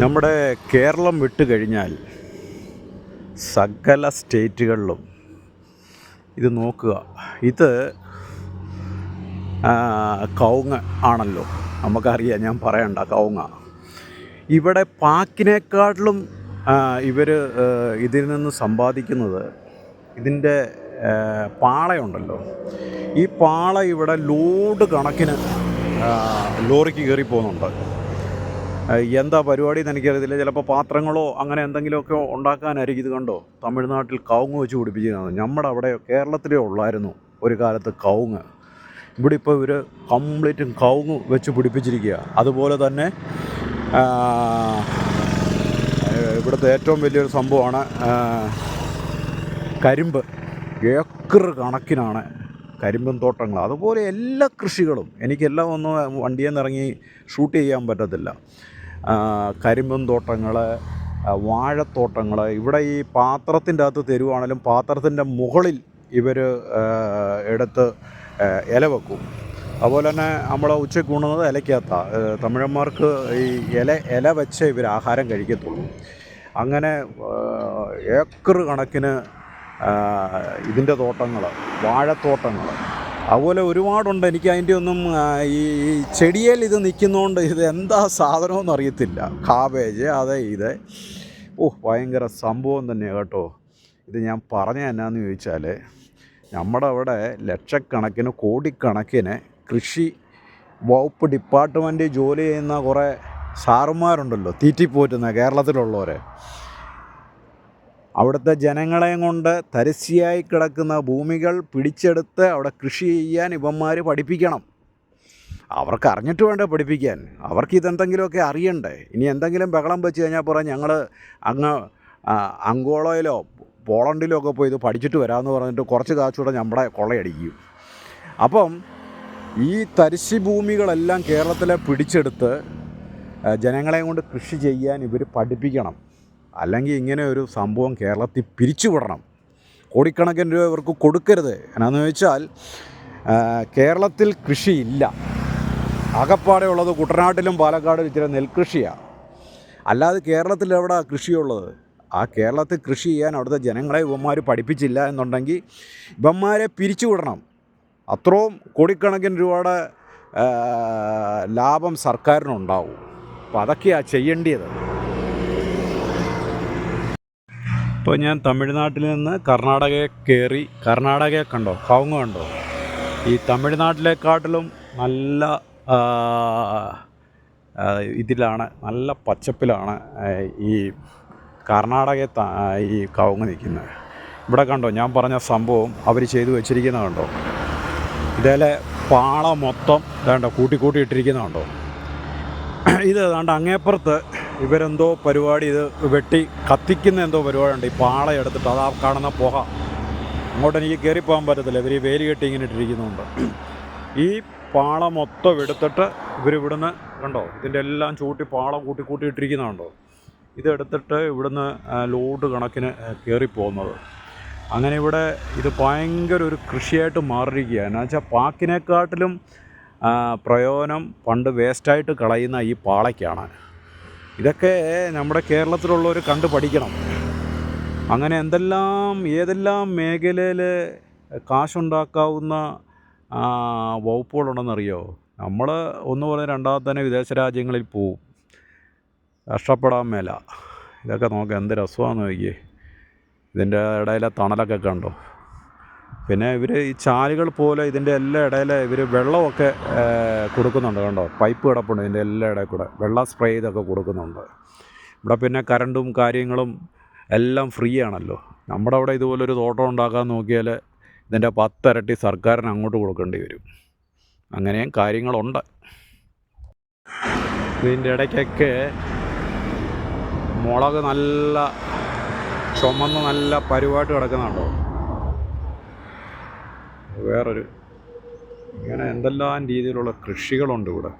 നമ്മുടെ കേരളം വിട്ട് കഴിഞ്ഞാൽ സകല സ്റ്റേറ്റുകളിലും ഇത് നോക്കുക. ഇത് ആ, കവുങ്ങ് ആണല്ലോ. നമുക്കറിയാം ഞാൻ പറയണ്ട കവുങ്ങ. ഇവിടെ പാക്കിനേക്കാട്ടിലും ഇവർ ഇതിൽ നിന്ന് സമ്പാദിക്കുന്നത് ഇതിന്റെ പാളയുണ്ടല്ലോ. ഈ പാള ഇവിടെ ലോഡ് കണക്കിന് ലോറിക്ക് കയറി പോകുന്നുണ്ട്. എന്താ പരിപാടി എനിക്കറിയത്തില്ല. ചിലപ്പോൾ പാത്രങ്ങളോ അങ്ങനെ എന്തെങ്കിലുമൊക്കെ ഉണ്ടാക്കാനായിരിക്കും ഇത് കണ്ടോ? തമിഴ്നാട്ടിൽ കവുങ്ങ് വെച്ച് പിടിപ്പിച്ചിരുന്നത്. നമ്മുടെ അവിടെ കേരളത്തിലേ ഉള്ളായിരുന്നു ഒരു കാലത്ത് കവുങ്ങ്. ഇവിടെ ഇപ്പോൾ ഇവർ കംപ്ലീറ്റും കവുങ്ങ് വെച്ച് പിടിപ്പിച്ചിരിക്കുക അതുപോലെ തന്നെ ഇവിടുത്തെ ഏറ്റവും വലിയൊരു സംഭവമാണ് കരിമ്പ്. ഏക്കർ കണക്കിനാണ് കരിമ്പും തോട്ടങ്ങൾ അതുപോലെ എല്ലാ കൃഷികളും. എനിക്കെല്ലാം ഒന്നും വണ്ടിയിൽ നിന്ന് ഇറങ്ങി ഷൂട്ട് ചെയ്യാൻ പറ്റത്തില്ല. കരിമ്പൻ തോട്ടങ്ങൾ വാഴത്തോട്ടങ്ങൾ ഇവിടെ ഈ പാത്രത്തിന്റെ അകത്ത് തരുവാണെങ്കിലും പാത്രത്തിന്റെ മുകളിൽ ഇവർ എടുത്ത് ഇല വെക്കും. അതുപോലെ തന്നെ നമ്മൾ ഉച്ചയ്ക്ക് ഉണ്ണുന്നത് ഇലയ്ക്കകത്താണ് തമിഴന്മാർക്ക് ഈ ഇല ഇല വെച്ച് ഇവർ ആഹാരം കഴിക്കത്തുള്ളൂ. അങ്ങനെ ഏക്കർ കണക്കിന് ഇതിന്റെ തോട്ടങ്ങൾ വാഴത്തോട്ടങ്ങൾ അതുപോലെ ഒരുപാടുണ്ട്. എനിക്ക് അതിന്റെ ഒന്നും ഈ ചെടിയിൽ ഇത് നിൽക്കുന്നതുകൊണ്ട് ഇത് എന്താ സാധനമെന്ന് അറിയത്തില്ല. കാബേജ് അതെ ഇത്. ഓ ഭയങ്കര സംഭവം തന്നെയാണ് കേട്ടോ. ഇത് ഞാൻ പറഞ്ഞ എന്നാന്ന് ചോദിച്ചാൽ നമ്മുടെ അവിടെ ലക്ഷക്കണക്കിന് കോടിക്കണക്കിന് കൃഷി വകുപ്പ് ഡിപ്പാർട്ട്മെന്റ് ജോലി ചെയ്യുന്ന കുറേ സാറുമാരുണ്ടല്ലോ തീറ്റിപ്പോറ്റുന്ന കേരളത്തിലുള്ളവരെ. അവിടുത്തെ ജനങ്ങളെയും കൊണ്ട് തരിശിയായി കിടക്കുന്ന ഭൂമികൾ പിടിച്ചെടുത്ത് അവിടെ കൃഷി ചെയ്യാൻ ഇവന്മാർ പഠിപ്പിക്കണം. അവർക്ക് അറിഞ്ഞിട്ട് വേണ്ടേ പഠിപ്പിക്കാൻ. അവർക്ക് ഇതെന്തെങ്കിലുമൊക്കെ അറിയണ്ടേ? ഇനി എന്തെങ്കിലും ബഹളം വെച്ച് കഴിഞ്ഞാൽ പറയാം ഞങ്ങൾ അങ്ങ് അങ്കോളയിലോ പോളണ്ടിലോ ഒക്കെ പോയി ഇത് പഠിച്ചിട്ട് വരാമെന്ന് പറഞ്ഞിട്ട് കുറച്ച് കാശൂടെ നമ്മുടെ കൊള്ളയടിക്കും. അപ്പം ഈ തരിശി ഭൂമികളെല്ലാം കേരളത്തിലെ പിടിച്ചെടുത്ത് ജനങ്ങളെയും കൊണ്ട് കൃഷി ചെയ്യാൻ ഇവർ പഠിപ്പിക്കണം. അല്ലെങ്കിൽ ഇങ്ങനെ ഒരു സംഭവം കേരളത്തിൽ പിരിച്ചുവിടണം. കോടിക്കണക്കിന് രൂപ ഇവർക്ക് കൊടുക്കരുത്. എന്നാന്ന് വെച്ചാൽ കേരളത്തിൽ കൃഷിയില്ല. ആകപ്പാടെ ഉള്ളത് കുട്ടനാട്ടിലും പാലക്കാടിലും ഇച്ചിരി നെൽകൃഷിയാണ് അല്ലാതെ കേരളത്തിൽ എവിടെ കൃഷിയുള്ളത്? ആ കേരളത്തിൽ കൃഷി ചെയ്യാൻ അവിടുത്തെ ജനങ്ങളെ ഇവന്മാർ പഠിപ്പിച്ചില്ല എന്നുണ്ടെങ്കിൽ ഇവന്മാരെ പിരിച്ചുവിടണം. അത്രയും കോടിക്കണക്കിന് രൂപയുടെ ലാഭം സർക്കാരിനുണ്ടാവും. അപ്പോൾ അതൊക്കെയാണ് ചെയ്യേണ്ടത് ഇപ്പോൾ ഞാൻ തമിഴ്നാട്ടിൽ നിന്ന് കർണാടകയെ കയറി കർണാടകയെ കണ്ടോ? കവുങ്ങ് കണ്ടോ? ഈ തമിഴ്നാട്ടിലെക്കാട്ടിലും നല്ല ഇതിലാണ് നല്ല പച്ചപ്പിലാണ് ഈ കർണാടകയെ ഈ കവുങ്ങ് നിൽക്കുന്നത്. ഇവിടെ കണ്ടോ ഞാൻ പറഞ്ഞ സംഭവം അവർ ചെയ്തു വെച്ചിരിക്കുന്നത് കണ്ടോ? ഇതേലെ പാള മൊത്തം വേണ്ട കൂട്ടി കൂട്ടി ഇട്ടിരിക്കുന്നത് കണ്ടോ? ഇത് ഏതാണ്ട് അങ്ങേപ്പുറത്ത് ഇവരെന്തോ പരിപാടി ഇത് വെട്ടി കത്തിക്കുന്ന എന്തോ പരിപാടിയുണ്ട്. ഈ പാള എടുത്തിട്ട് അതാ കാണുന്ന പുക. അങ്ങോട്ട് എനിക്ക് കയറി പോകാൻ പറ്റത്തില്ല. ഇവർ ഈ വേലി കെട്ടി ഇങ്ങനെ ഇട്ടിരിക്കുന്നുണ്ട്. ഈ പാള മൊത്തം എടുത്തിട്ട് ഇവർ ഇവിടുന്ന് കണ്ടോ? ഇതിന്റെ എല്ലാം ചൂട്ടി പാള കൂട്ടി കൂട്ടി ഇട്ടിരിക്കുന്നുണ്ടോ ഇതെടുത്തിട്ട് ഇവിടുന്ന് ലോഡ് കണക്കിന് കയറിപ്പോകുന്നത് അങ്ങനെ ഇവിടെ ഇത് ഭയങ്കര ഒരു കൃഷിയായിട്ട് മാറിയിരിക്കുകയാണ്. എന്ന് വെച്ചാൽ പാക്കിനെക്കാട്ടിലും പ്രയോജനം പണ്ട് വേസ്റ്റായിട്ട് കളയുന്ന ഈ പാളയ്ക്കാണ്. ഇതൊക്കെ നമ്മുടെ കേരളത്തിലുള്ളവർ കണ്ടു പഠിക്കണം. അങ്ങനെ എന്തെല്ലാം ഏതെല്ലാം മേഖലയിൽ കാശുണ്ടാക്കാവുന്ന വകുപ്പുകളുണ്ടെന്നറിയോ? നമ്മൾ ഒന്ന് പറഞ്ഞ് രണ്ടാമത്തെ തന്നെ വിദേശ രാജ്യങ്ങളിൽ പോവും. കഷ്ടപ്പെടാൻ മേല. ഇതൊക്കെ നോക്ക് എന്ത് രസമാണെന്ന് നോക്കിയേ. ഇതിന്റെ ഇടയിലെ തണലൊക്കെ കണ്ടോ? പിന്നെ ഇവർ ഈ ചാലുകൾ പോലെ ഇതിന്റെ എല്ലാ ഇടയിൽ ഇവർ വെള്ളമൊക്കെ കൊടുക്കുന്നുണ്ട് കണ്ടോ? പൈപ്പ് കിടപ്പുണ്ട് ഇതിന്റെ എല്ലാ ഇടയിൽ കൂടെ. വെള്ളം സ്പ്രേ ചെയ്തൊക്കെ കൊടുക്കുന്നുണ്ട്. ഇവിടെ പിന്നെ കറണ്ടും കാര്യങ്ങളും എല്ലാം ഫ്രീ ആണല്ലോ. നമ്മുടെ അവിടെ ഇതുപോലൊരു തോട്ടം ഉണ്ടാക്കാൻ നോക്കിയാൽ ഇതിന്റെ പത്തിരട്ടി സർക്കാരിന് അങ്ങോട്ട് കൊടുക്കേണ്ടി വരും. അങ്ങനെയും കാര്യങ്ങളുണ്ട്. ഇതിന്റെ ഇടയ്ക്കൊക്കെ മുളക് നല്ല ചുമന്ന് നല്ല പരുവായിട്ട് കിടക്കുന്നുണ്ടോ? വേറൊരു ഇങ്ങനെ എന്തെല്ലാം രീതിയിലുള്ള കൃഷികളുണ്ട് ഇവിടെ?